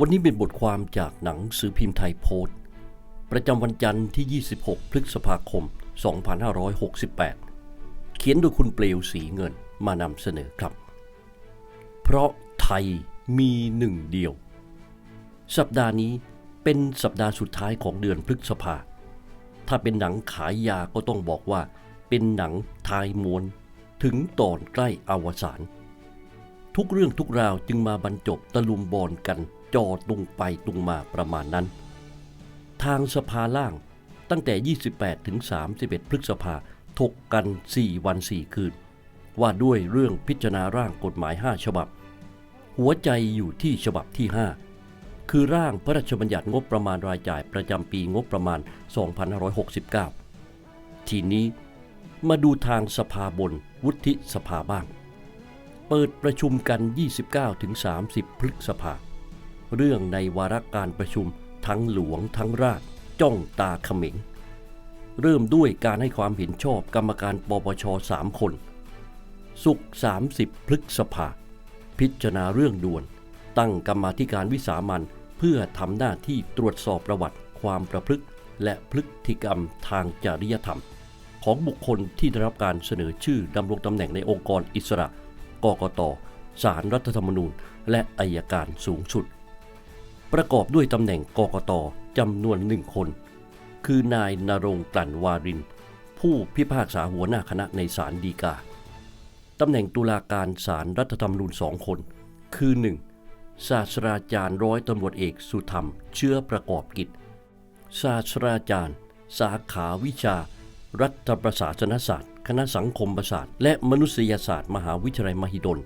วันนี้เป็นบทความจากหนังสือพิมพ์ไทยโพสต์ ประจำวันจันทร์ที่ 26 พฤษภาคม 2568 เขียนโดยคุณเปลวสีเงินมานำเสนอครับ เพราะไทยมีหนึ่งเดียว สัปดาห์นี้เป็นสัปดาห์สุดท้ายของเดือนพฤษภา ถ้าเป็นหนังขายยาก็ต้องบอกว่า เป็นหนังทายมวนถึงตอนใกล้อวสาน ทุกเรื่องทุกราวจึงมาบรรจบตะลุมบอลกัน จอตุงไปตุงมาประมาณนั้น ทางสภาล่างตั้งแต่ 28 ถึง 31 พฤษภาถกกัน 4 วัน 4 คืน ว่าด้วยเรื่องพิจารณาร่างกฎหมาย 5 ฉบับ หัวใจอยู่ที่ฉบับที่ 5 คือร่างพระราชบัญญัติงบประมาณรายจ่ายประจำปีงบประมาณ 2569 ทีนี้มาดูทางสภาบนวุฒิสภาบ้าง เปิดประชุมกัน 29-30 พฤษภา เรื่องในวาระการประชุมทั้งหลวงทั้งราชจ้องตาเขม็งเริ่มด้วยการให้ความเห็นชอบกรรมการปปช3คน สุกร์30 พฤษภา พิจารณาเรื่องด่วน ตั้งกรรมาธิการวิสามันเพื่อทำหน้าที่ตรวจสอบประวัติความประพฤติ และพฤติกรรมทางจริยธรรม ของบุคคลที่ได้รับการเสนอชื่อดำรงตำแหน่งในองค์กรอิสระ กกต สารรัฐธรรมนูญ และอายการสูงสุด ประกอบด้วยตำแหน่งกกตจำนวนหนึ่งคน คือนายนรงกลั่นวาริน ผู้พิพากษาหัวหน้าคณะในศาลฎีกาตำแหน่งตุลาการศาลรัฐธรรมนูญสองคน คือ 1. ศาสตราจารย์ร้อยตำรวจเอกสุธรรม เชื้อประกอบกิจ ศาสตราจารย์ สาขาวิชา รัฐประศาสนศาสตร์ คณะสังคมศาสตร์ และมนุษยศาสตร์ มหาวิทยาลัยมหิดล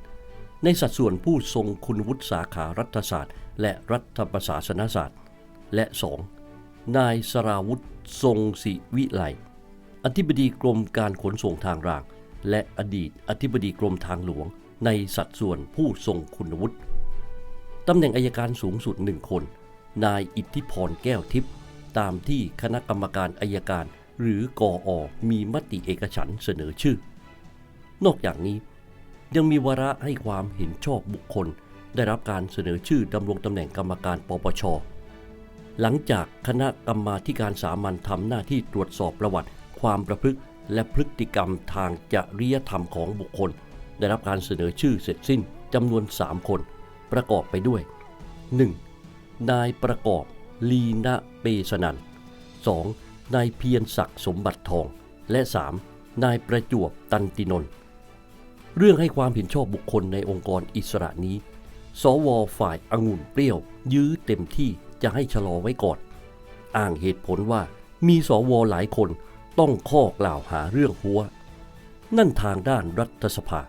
ในสัดส่วนผู้ทรงคุณวุฒิสาขารัฐศาสตร์ และรัฐประศาสนศาสตร์ และ 2. นายสราวุธทรงศิวิไลอธิบดีกรมการขนส่งทางราง และอดีตอธิบดีกรมทางหลวง ในสัดส่วนผู้ทรงคุณวุฒิตำแหน่งอายการสูงสุดหนึ่งคน นายอิทธิพรแก้วทิพย์ตามที่คณะกรรมการอายการ หรือกออมีมติเอกฉันเสนอชื่อ นอกจากนี้ ยังมีวาระให้ความเห็นชอบบุคคล ได้รับการเสนอชื่อดำรงตำแหน่งกรรมการปปช หลังจากคณะกรรมาการสามัญทำหน้าที่ตรวจสอบประวัติ ความประพฤติและพฤติกรรมทางจริยธรรมของบุคคล ได้รับการเสนอชื่อเสร็จสิ้นจำนวน 3 คน ประกอบไปด้วย 1. นายประกอบลีนะเปสนัน 2. นายเพียรศักดิ์สมบัติทอง และ 3. นายประจวบตันตินนท์ เรื่องให้ความเห็นชอบบุคคลในองค์กรอิสระนี้ สวฝ่ายองุ่นเปรี้ยว ยื้อเต็มที่จะให้ชะลอไว้ก่อน อ้างเหตุผลว่ามีสวหลายคนต้องข้อกล่าวหาเรื่องหัว นั่นทางด้านรัฐสภา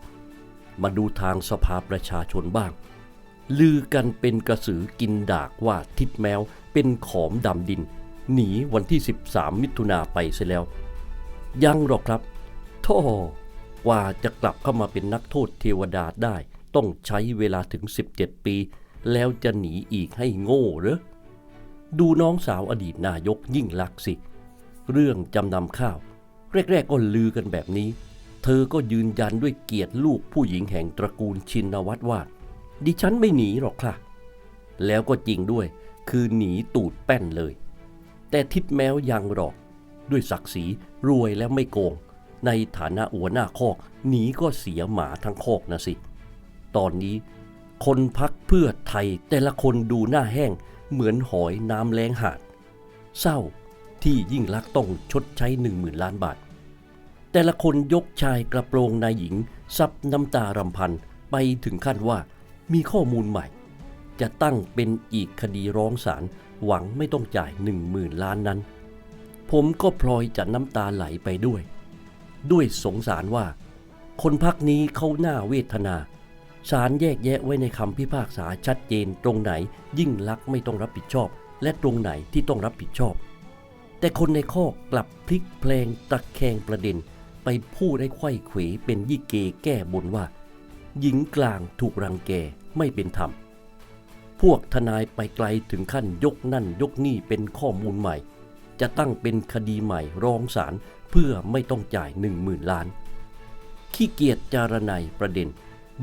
มาดูทางสภาประชาชนบ้าง ลือกันเป็นกระสือกินดากว่าทิดแมวเป็นขอมดำดิน หนีวันที่ 13 มิถุนาไปเสียแล้ว ยังหรอกครับท่อ กว่าจะกลับเข้ามาเป็นนักโทษเทวดาได้ ต้องใช้เวลาถึง 17 ปี แล้วจะหนีอีกให้โง่หรือดูน้องสาวอดีตนายกยิ่งลักษณ์สิ เรื่องจำนำข้าว แรก ๆ ก็ลือกันแบบนี้ เธอก็ยืนยันด้วยเกียรติลูกผู้หญิงแห่งตระกูลชินวัตรว่า ดิฉันไม่หนีหรอกค่ะ แล้วก็จริงด้วยคือหนีตูดแป้นเลย แต่ทิดแมวยังหรอก ด้วยศักดิ์ศรีรวยแล้วไม่โกง ในฐานะหัวหน้าคอกหนีก็เสียหมาทั้งคอกนะสิ ตอนนี้คนพักเพื่อไทยแต่ละคนดูหน้าแห้งเหมือนหอยน้ำแรงหาด เศร้าที่ยิ่งลักต้องชดใช้หนึ่งหมื่นล้านบาท แต่ละคนยกชายกระโปรงนายหญิง ซับน้ำตารำพันไปถึงขั้นว่ามีข้อมูลใหม่ จะตั้งเป็นอีกคดีร้องศาลหวังไม่ต้องจ่ายหนึ่งหมื่นล้านนั้น ผมก็พลอยจะน้ำตาไหลไปด้วย ด้วยสงสารว่า คนพักนี้เขาหน้าเวทนาศาลแยกแยะไว้ในคำพิพากษาชัดเจนตรงไหนยิ่งลักไม่ต้องรับผิดชอบ และตรงไหนที่ต้องรับผิดชอบ แต่คนในข้อกลับพลิกเพลงตะแคงประเด็น ไปพูดให้ไข้เขวเป็นยี่เกแก้บนว่า หญิงกลางถูกรังแกไม่เป็นธรรม พวกทนายไปไกลถึงขั้นยกนั่นยกนี่เป็นข้อมูลใหม่ จะตั้งเป็นคดีใหม่ร้องศาลเพื่อไม่ต้องจ่ายหนึ่งหมื่นล้าน ขี้เกียจจารนายประเด็น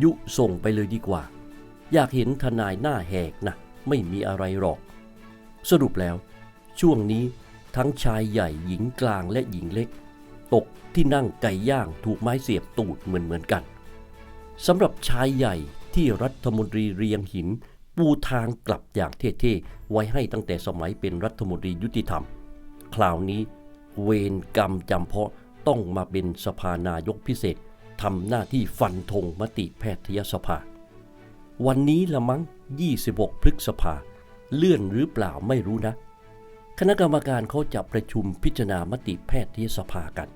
ยุส่งไปเลยดีกว่า อยากเห็นทนายหน้าแหกนะไม่มีอะไรหรอก สรุปแล้ว ช่วงนี้ทั้งชายใหญ่หญิงกลางและหญิงเล็ก ตกที่นั่งไก่ย่างถูกไม้เสียบตูดเหมือนเหมือนกันสำหรับชายใหญ่ที่รัฐมนตรีเรียงหิน ปูทางกลับอย่างเท่ๆไว้ให้ตั้งแต่สมัยเป็นรัฐมนตรียุติธรรม คราวนี้ เวรกรรมจำเพาะต้องมาเป็นสภานายกพิเศษทำหน้าที่ฟันธงมติแพทยสภา วันนี้ละมั้ง 26 พฤษภา เลื่อนหรือเปล่าไม่รู้นะ คณะกรรมการเขาจะประชุมพิจารณามติแพทยสภากัน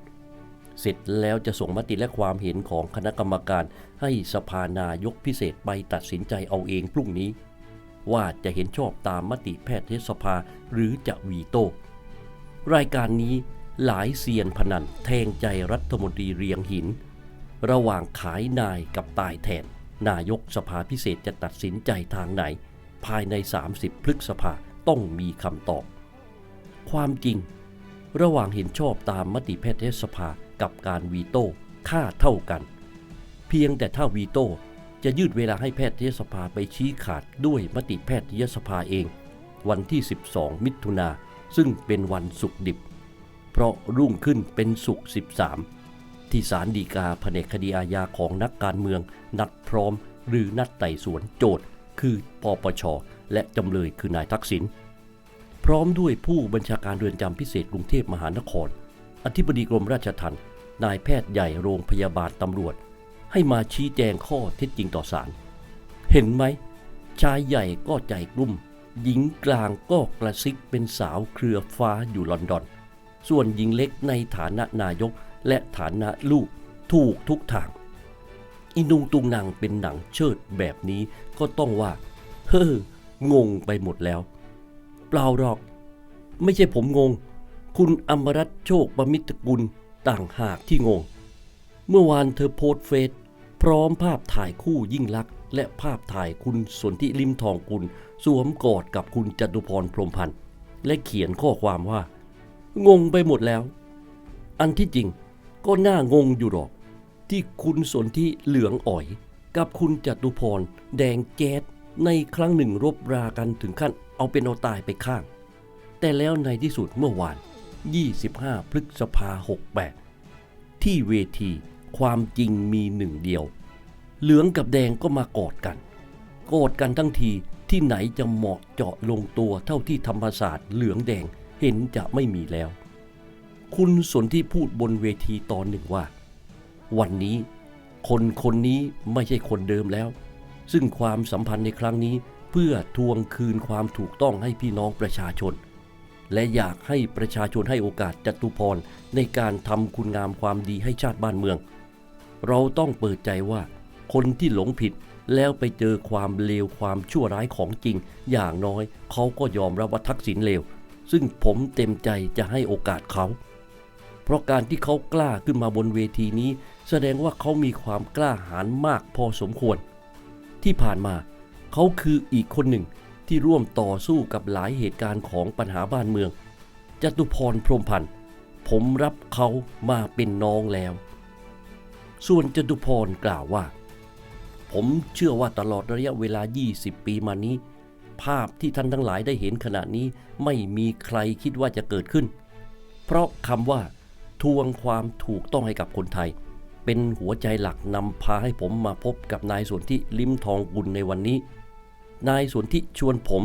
เสร็จแล้วจะส่งมติและความเห็นของคณะกรรมการให้สภานายกพิเศษไปตัดสินใจเอาเองพรุ่งนี้ ว่าจะเห็นชอบตามมติแพทยสภาหรือจะวีโต้ รายการนี้หลายเซียนพนันแทงใจรัฐมนตรีเรียงหิน ระหว่างขายนายกับตายแทน นายกสภาพิเศษจะตัดสินใจทางไหน ภายใน 30 พฤษภาต้องมีคำตอบ ความจริง ระหว่างเห็นชอบตามมติแพทยสภากับการวีโต้ค่าเท่ากัน เพียงแต่ถ้าวีโต้จะยืดเวลาให้แพทยสภาไปชี้ขาดด้วยมติแพทยสภาเอง วันที่ 12 มิถุนา ซึ่งเป็นวันศุกดิบ เพราะรุ่งขึ้นเป็นศุก13 ที่ศาลฎีกาแผนกคดีอาญาของนักการเมือง นัดพร้อม หรือนัดไต่สวนโจทย์ คือปปช และจำเลยคือนายทักษิณพร้อมด้วยผู้บัญชาการเรือนจำพิเศษกรุงเทพมหานคร อธิบดีกรมราชทัณฑ์นายแพทย์ใหญ่โรงพยาบาลตำรวจ ให้มาชี้แจงข้อเท็จจริงต่อศาลเห็นไหมชายใหญ่ก็ใจกลุ่ม หญิงกลางก็กระซิกเป็นสาวเครือฟ้าอยู่ลอนดอน ส่วนหญิงเล็กในฐานะนายกและฐานะลูกถูกทุกทาง อินุงตุงนางเป็นหนังเชิดแบบนี้ก็ต้องว่า เฮ้องงไปหมดแล้ว เปล่าหรอก ไม่ใช่ผมงง คุณอมรัตโชคประมิตรกุลต่างหากที่งง เมื่อวานเธอโพสเฟซพร้อมภาพถ่ายคู่ยิ่งลักษ และภาพถ่ายคุณสนธิลิมทองกุลสวมกอดกับคุณจตุพรพรมพันธ์และเขียนข้อความว่า งงไปหมดแล้ว อันที่จริงก็น่างงอยู่หรอก ที่คุณสนธิเหลืองอ๋อย กับคุณจตุพรแดงแจ๊ดในครั้งหนึ่งรบรากันถึงขั้นเอาเป็นเอาตายไปข้าง แต่แล้วในที่สุดเมื่อวาน 25 พฤษภา 68 ที่เวทีความจริงมีหนึ่งเดียว เหลืองกับแดงก็มากอดกัน กอดกันทั้งทีที่ไหนจะเหมาะเจาะลงตัวเท่าที่ธรรมศาสตร์เหลืองแดงเห็นจะไม่มีแล้ว คุณสนที่พูดบนเวทีตอนหนึ่งว่า วันนี้คนคนนี้ไม่ใช่คนเดิมแล้ว ซึ่งความสัมพันธ์ในครั้งนี้เพื่อทวงคืนความถูกต้องให้พี่น้องประชาชน และอยากให้ประชาชนให้โอกาสจตุพรในการทำคุณงามความดีให้ชาติบ้านเมือง เราต้องเปิดใจว่า คนที่หลงผิด แล้วไปเจอความเลวความชั่วร้ายของจริง อย่างน้อยเขาก็ยอมรับว่าทักษิณเลว ซึ่งผมเต็มใจจะให้โอกาสเขา เพราะการที่เขากล้าขึ้นมาบนเวทีนี้ แสดงว่าเขามีความกล้าหาญมากพอสมควร ที่ผ่านมา เขาคืออีกคนหนึ่งที่ร่วมต่อสู้กับหลายเหตุการณ์ของปัญหาบ้านเมืองจตุพรพรมพันธ์ผมรับเขามาเป็นน้องแล้ว ส่วนจตุพรกล่าวว่า ผมเชื่อว่าตลอดระยะเวลา 20 ปีมานี้ ภาพที่ท่านทั้งหลายได้เห็นขณะนี้ไม่มีใครคิดว่าจะเกิดขึ้น เพราะคำว่า ทวงความถูกต้องให้กับคนไทย เป็นหัวใจหลักนำพาให้ผมมาพบกับนายสนธิลิมทองกุลในวันนี้ นายสนธิชวนผม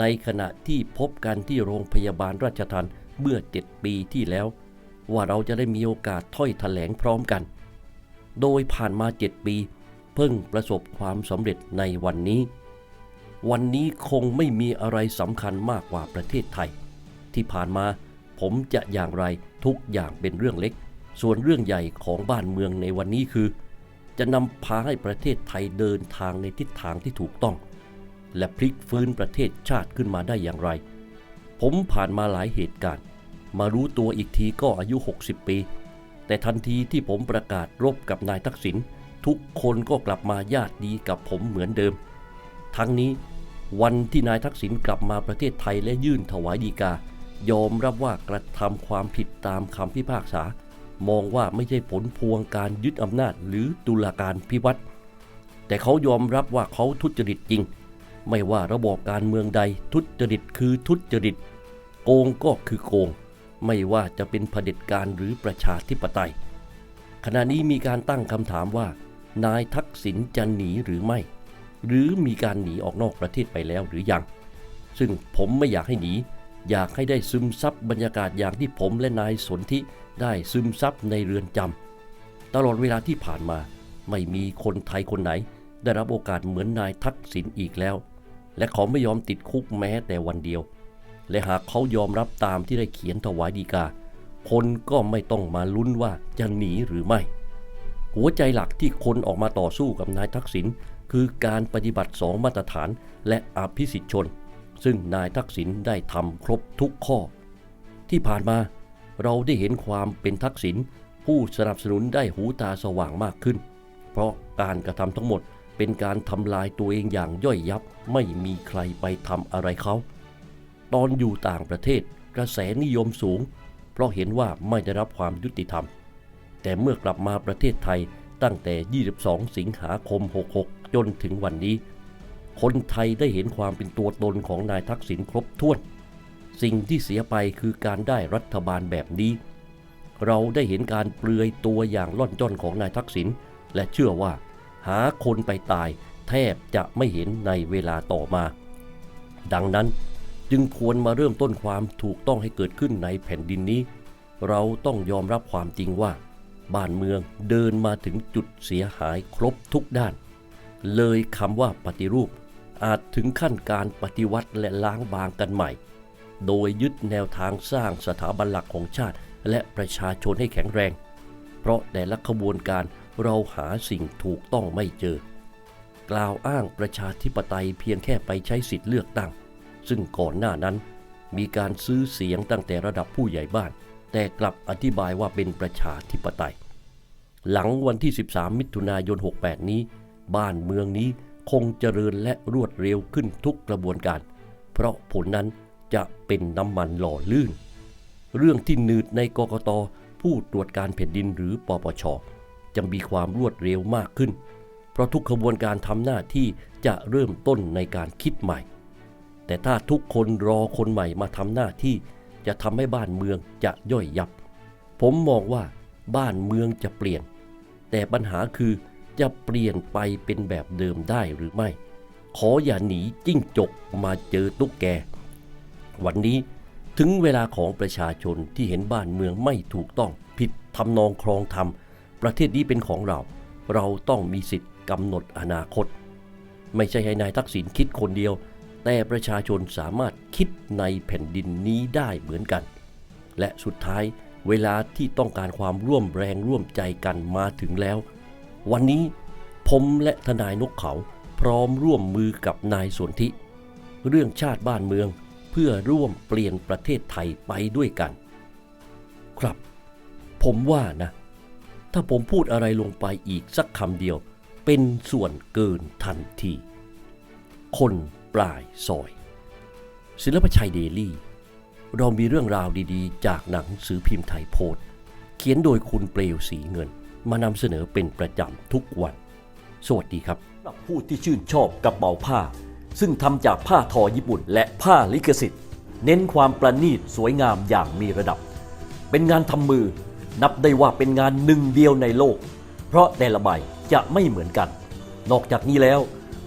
ในขณะที่พบกันที่โรงพยาบาลราชทันเมื่อเจ็ดปีที่แล้ว ว่าเราจะได้มีโอกาสถ้อยแถลงพร้อมกัน โดยผ่านมาเจ็ดปี เพิ่งประสบความสำเร็จในวันนี้ วันนี้คงไม่มีอะไรสำคัญมากกว่าประเทศไทย ที่ผ่านมาผมจะอย่างไรทุกอย่างเป็นเรื่องเล็ก ส่วนเรื่องใหญ่ของบ้านเมืองในวันนี้คือ จะนำพาให้ประเทศไทยเดินทางในทิศทางที่ถูกต้อง และพลิกฟื้นประเทศชาติขึ้นมาได้อย่างไร ผมผ่านมาหลายเหตุการณ์ มารู้ตัวอีกทีก็อายุ 60 ปี แต่ทันทีที่ผมประกาศรบกับนายทักษิณ ทุกคนก็กลับมาญาติดีกับผมเหมือนเดิม ทั้งนี้วันที่นายทักษิณกลับมาประเทศไทยและยื่นถวายดีกา ยอมรับว่ากระทำความผิดตามคำพิพากษา มองว่าไม่ใช่ผลพวงการยึดอำนาจหรือตุลาการพิวัตรแต่เขายอมรับว่าเขาทุจริตจริง ไม่ว่าระบอบการเมืองใดทุจริตคือทุจริต โกงก็คือโกง ไม่ว่าจะเป็นเผด็จการหรือประชาธิปไตย ขณะนี้มีการตั้งคำถามว่า นายทักษิณจะหนีหรือไม่ หรือมีการหนีออกนอกประเทศไปแล้วหรือยัง ซึ่งผมไม่อยากให้หนี อยากให้ได้ซึมซับบรรยากาศอย่างที่ผมและนายสนธิได้ซึมซับในเรือนจำตลอดเวลาที่ผ่านมา ไม่มีคนไทยคนไหน ได้รับโอกาสเหมือนนายทักษิณอีกแล้ว และเขาไม่ยอมติดคุกแม้แต่วันเดียว และหากเขายอมรับตามที่ได้เขียนถวายดีกาคนก็ไม่ต้องมาลุ้นว่าจะหนีหรือไม่ หัวใจหลักที่คนออกมาต่อสู้กับนายทักษิณคือการปฏิบัติสองมาตรฐานและอภิสิทธิชน ซึ่งนายทักษิณได้ทำครบทุกข้อ ที่ผ่านมาเราได้เห็นความเป็นทักษิณผู้สนับสนุนได้หูตาสว่างมากขึ้น เพราะการกระทำทั้งหมดเป็นการทำลายตัวเองอย่างย่อยยับไม่มีใครไปทำอะไรเขา ตอนอยู่ต่างประเทศกระแสนิยมสูง เพราะเห็นว่าไม่ได้รับความยุติธรรม แต่เมื่อกลับมาประเทศไทยตั้งแต่ 22 สิงหาคม 66 จนถึงวันนี้ คนไทยได้เห็นความเป็นตัวตนของนายทักษิณครบถ้วน สิ่งที่เสียไปคือการได้รัฐบาลแบบนี้ เราได้เห็นการเปลือยตัวอย่างล่อนจ้อนของนายทักษิณและเชื่อว่า หาคนไปตายแทบจะไม่เห็นในเวลาต่อมา ดังนั้นจึงควรมาเริ่มต้นความถูกต้องให้เกิดขึ้นในแผ่นดินนี้ เราต้องยอมรับความจริงว่า บ้านเมืองเดินมาถึงจุดเสียหายครบทุกด้าน เลยคำว่าปฏิรูป อาจถึงขั้นการปฏิวัติและล้างบางกันใหม่ โดยยึดแนวทางสร้างสถาบันหลักของชาติ และประชาชนให้แข็งแรง เพราะแต่ละขบวนการเราหาสิ่งถูกต้องไม่เจอ กล่าวอ้างประชาธิปไตยเพียงแค่ไปใช้สิทธิ์เลือกตั้ง ซึ่งก่อนหน้านั้นมีการซื้อเสียงตั้งแต่ระดับผู้ใหญ่บ้าน แต่กลับอธิบายว่าเป็นประชาธิปไตย หลังวันที่ 13 มิถุนายน 68 นี้ บ้านเมืองนี้คงเจริญและรวดเร็วขึ้นทุกกระบวนการ เพราะผลนั้นจะเป็นน้ำมันหล่อลื่น เรื่องที่หนืดในกกตผู้ตรวจการแผ่นดินหรือปปชจะมีความรวดเร็วมากขึ้น เพราะทุกขบวนการทำหน้าที่จะเริ่มต้นในการคิดใหม่ แต่ถ้าทุกคนรอคนใหม่มาทำหน้าที่ จะทำให้บ้านเมืองจะย่อยยับ ผมมองว่าบ้านเมืองจะเปลี่ยน แต่ปัญหาคือจะเปลี่ยนไปเป็นแบบเดิมได้หรือไม่ ขออย่าหนีจิ้งจกมาเจอตุ๊กแก วันนี้ถึงเวลาของประชาชนที่เห็นบ้านเมืองไม่ถูกต้องผิดทำนองครองธรรม ประเทศนี้เป็นของเรา เราต้องมีสิทธิ์กำหนดอนาคต ไม่ใช่ให้นายทักษิณคิดคนเดียว แต่ประชาชนสามารถคิดในแผ่นดินนี้ได้เหมือนกัน และสุดท้ายเวลาที่ต้องการความร่วมแรงร่วมใจกันมาถึงแล้ว วันนี้ผมและทนายนกเขาพร้อมร่วมมือกับนายสนธิ เรื่องชาติบ้านเมืองเพื่อร่วมเปลี่ยนประเทศไทยไปด้วยกัน ครับ ผมว่านะ ถ้าผมพูดอะไรลงไปอีกสักคำเดียว เป็นส่วนเกินทันที คน ปลายซอย ศิลปชัยเดลี่ เรามีเรื่องราวดีๆ จากหนังสือพิมพ์ไทยโพสต์เขียนโดยคุณเปลวสีเงิน มานำเสนอเป็นประจำทุกวัน สวัสดีครับสำหรับผู้ที่ชื่นชอบกระเป๋าผ้า ซึ่งทำจากผ้าทอญี่ปุ่น และผ้าลิขสิทธิ์ เน้นความประณีตสวยงามอย่างมีระดับ เป็นงานทำมือนับได้ว่าเป็นงานหนึ่งเดียวในโลก เพราะแต่ละใบจะไม่เหมือนกัน นอกจากนี้แล้ว